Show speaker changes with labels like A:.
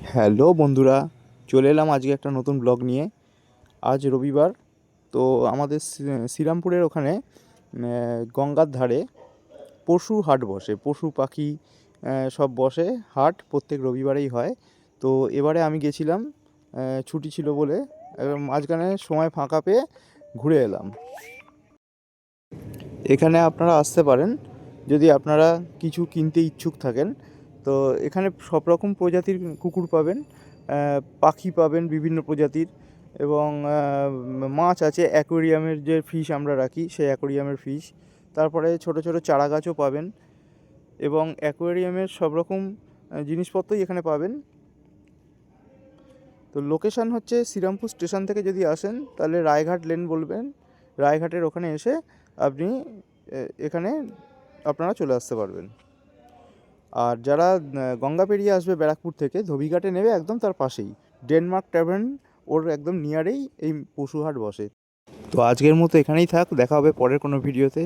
A: Hello বন্ধুরা, চলে এলাম আজকে একটা নতুন ব্লগ নিয়ে। আজ রবিবার, তো আমাদের শ্রীরামপুরের ওখানে গঙ্গার ধারে পশু হাট বসে, পশু পাখি সব বসে। হাট প্রত্যেক রবিবারেই হয়। তো এবারে আমি গেছিলাম ছুটি ছিল বলে মাঝখানে সময় ফাঁকা পেয়ে ঘুরে এলাম। এখানে আপনারা আসতে পারেন, যদি আপনারা কিছু কিনতে ইচ্ছুক থাকেন। তো এখানে সব রকম প্রজাতির কুকুর পাবেন পাখি পাবেন বিভিন্ন প্রজাতির এবং মাছ আছে, অ্যাকোরিয়ামের যে ফিশ আমরা রাখি সেই অ্যাকোরিয়ামের ফিশ। তারপরে ছোট ছোট চারা গাছও পাবেন এবং অ্যাকোয়ারিয়ামের সব রকম জিনিসপত্রই এখানে পাবেন। তো লোকেশান হচ্ছে শ্রীরামপুর স্টেশন থেকে যদি আসেন তাহলে রায়ঘাট লেন বলবেন। রায়ঘাটের ওখানে এসে আপনি এখানে আপনারা চলে আসতে পারবেন। আর যারা গঙ্গা পেরিয়ে আসবে ব্যারাকপুর থেকে, ধোবিঘাটে নেবে একদম তার পাশেই। ডেনমার্ক ট্যাভার্ন ওর একদম নিয়ারেই এই পশুহাট বসে। তো আজকের মতো এখানেই থাক, দেখা হবে পরের কোনো ভিডিওতে